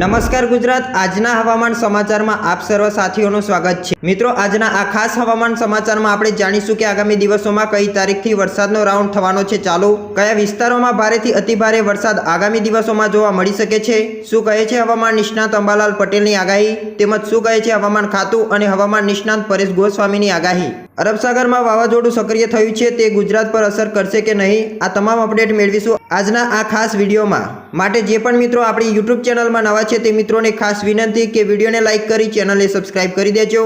નમસ્કાર ગુજરાત, આજના હવામાન સમાચારમાં આપ સર્વ સાથીઓનું સ્વાગત છે. મિત્રો, આજના આ ખાસ હવામાન સમાચારમાં આપણે જાણીશું કે આગામી દિવસોમાં કઈ તારીખથી વરસાદનો રાઉન્ડ થવાનો છે. ચાલુ, કયા વિસ્તારોમાં ભારેથી અતિભારે વરસાદ આગામી દિવસોમાં જોવા મળી શકે છે? શું કહે છે હવામાન નિષ્ણાત અંબાલાલ પટેલની આગાહી? તેમજ શું કહે છે હવામાન ખાતું અને હવામાન નિષ્ણાત પરેશ ગોસ્વામીની આગાહી? અરબસાગરમાં વાવાઝોડું સક્રિય થયું છે, તે ગુજરાત પર અસર કરશે કે નહીં? આ તમામ અપડેટ મેળવીશું આજના આ ખાસ વિડીયોમાં. માટે જે પણ મિત્રો આપણી યુટ્યુબ ચેનલમાં નવા છે, તે મિત્રોને ખાસ વિનંતી કે વિડીયોને લાઇક કરી, ચેનલને સબસ્ક્રાઇબ કરી દેજો.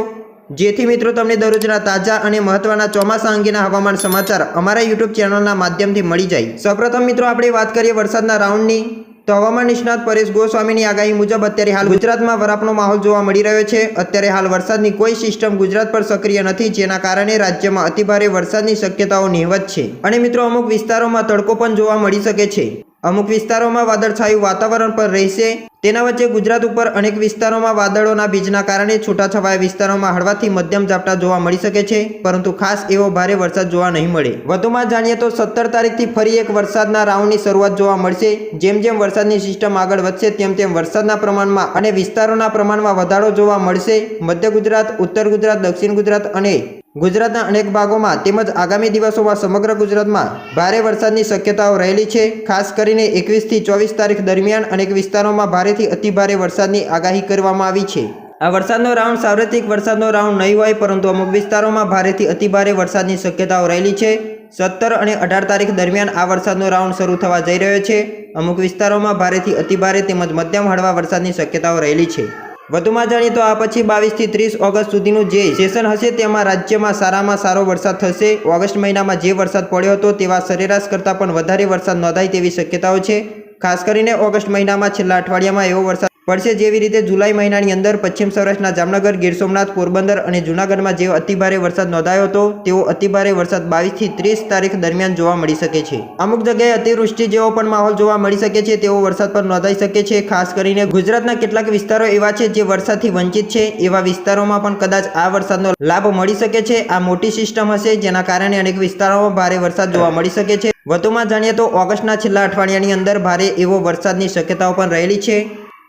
જેથી મિત્રો તમને દરરોજના તાજા અને મહત્વના ચોમાસા અંગેના હવામાન સમાચાર અમારા યુટ્યુબ ચેનલના માધ્યમથી મળી જાય. સૌપ્રથમ મિત્રો આપણે વાત કરીએ વરસાદના રાઉન્ડની. તો હવામાન નિષ્ણાત પરેશ ગોસ્વામીની આગાહી મુજબ અત્યારે હાલ ગુજરાતમાં વરાપનો માહોલ જોવા મળી રહ્યો છે. અત્યારે હાલ વરસાદની કોઈ સિસ્ટમ ગુજરાત પર સક્રિય નથી, જેના કારણે રાજ્યમાં અતિભારે વરસાદની શક્યતાઓ નહિવત છે. અને મિત્રો, અમુક વિસ્તારોમાં તડકો પણ જોવા મળી શકે છે. અમુક વિસ્તારોમાં વાદળછાયું વાતાવરણ પણ રહેશે. તેના વચ્ચે ગુજરાત ઉપર અનેક વિસ્તારોમાં વાદળોના ભીજના કારણે છૂટાછવાયા વિસ્તારોમાં હળવાથી મધ્યમ ઝાપટા જોવા મળી શકે છે, પરંતુ ખાસ એવો ભારે વરસાદ જોવા નહીં મળે. વધુમાં જાણીએ તો સત્તર તારીખથી ફરી એક વરસાદના રાઉન્ડની શરૂઆત જોવા મળશે. જેમ જેમ વરસાદની સિસ્ટમ આગળ વધશે, તેમ તેમ વરસાદના પ્રમાણમાં અને વિસ્તારોના પ્રમાણમાં વધારો જોવા મળશે. મધ્ય ગુજરાત, ઉત્તર ગુજરાત, દક્ષિણ ગુજરાત અને ગુજરાતના અનેક ભાગોમાં તેમજ આગામી દિવસોમાં સમગ્ર ગુજરાતમાં ભારે વરસાદની શક્યતાઓ રહેલી છે. ખાસ કરીને એકવીસથી ચોવીસ તારીખ દરમિયાન અનેક વિસ્તારોમાં ભારેથી અતિભારે વરસાદની આગાહી કરવામાં આવી છે. આ વરસાદનો રાઉન્ડ સાર્વત્રિક વરસાદનો રાઉન્ડ નહીં હોય પરંતુ અમુક વિસ્તારોમાં ભારેથી અતિભારે વરસાદની શક્યતાઓ રહેલી છે. સત્તર અને અઢાર તારીખ દરમિયાન આ વરસાદનો રાઉન્ડ શરૂ થવા જઈ રહ્યો છે. અમુક વિસ્તારોમાં ભારેથી અતિભારે તેમજ મધ્યમ હળવા વરસાદની શક્યતાઓ રહેલી છે. વધુમાં જાણીએ તો આ પછી બાવીસથી ત્રીસ ઓગસ્ટ સુધીનું જે સેશન હશે તેમાં રાજ્યમાં સારામાં સારો વરસાદ થશે. ઓગસ્ટ મહિનામાં જે વરસાદ પડ્યો હતો તેવા સરેરાશ કરતાં પણ વધારે વરસાદ નોંધાય તેવી શક્યતાઓ છે. ખાસ કરીને ઓગસ્ટ મહિનામાં છેલ્લા અઠવાડિયામાં એવો વરસાદ પડશે જેવી રીતે જુલાઈ મહિનાની અંદર પશ્ચિમ સૌરાષ્ટ્રના જામનગર, ગીર સોમનાથ, પોરબંદર અને જૂનાગઢમાં જે અતિભારે વરસાદ નોંધાયો હતો, તેવો અતિભારે વરસાદ બાવીસથી ત્રીસ તારીખ દરમિયાન જોવા મળી શકે છે. અમુક જગ્યાએ અતિવૃષ્ટિ જેવો પણ માહોલ જોવા મળી શકે છે, તેવો વરસાદ પણ નોંધાઈ શકે છે, ખાસ કરીને ગુજરાતના કેટલાક વિસ્તારો એવા છે જે વરસાદથી વંચિત છે, એવા વિસ્તારોમાં પણ કદાચ આ વરસાદનો લાભ મળી શકે છે. આ મોટી સિસ્ટમ હશે, જેના કારણે અનેક વિસ્તારોમાં ભારે વરસાદ જોવા મળી શકે છે. વધુમાં જાણીએ તો ઓગસ્ટના છેલ્લા અઠવાડિયાની અંદર ભારે એવો વરસાદની શક્યતાઓ પણ રહેલી છે.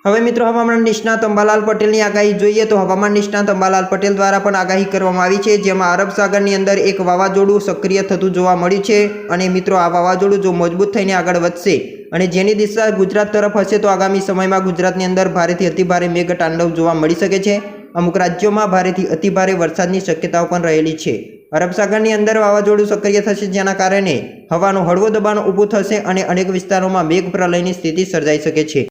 હવે મિત્રો હવામાન નિષ્ણાત અંબાલાલ પટેલની આગાહી જોઈએ તો હવામાન નિષ્ણાત અંબાલાલ પટેલ દ્વારા પણ આગાહી કરવામાં આવી છે, જેમાં અરબ સાગરની અંદર એક વાવાઝોડું સક્રિય થતું જોવા મળ્યું છે અને મિત્રો આ વાવાઝોડું જો મજબૂત થઈને આગળ વધશે અને જેની દિશા ગુજરાત તરફ હશે તો આગામી સમયમાં ગુજરાતની અંદર ભારેથી અતિભારે મેઘતાંડવ જોવા મળી શકે છે. અમુક રાજ્યોમાં ભારેથી અતિભારે વરસાદની શક્યતાઓ પણ રહેલી છે. અરબ સાગરની અંદર વાવાઝોડું સક્રિય થશે જેના કારણે હવાનું હળવો દબાણ ઊભું થશે અને અનેક વિસ્તારોમાં મેઘ પ્રલયની સ્થિતિ સર્જાઈ શકે છે.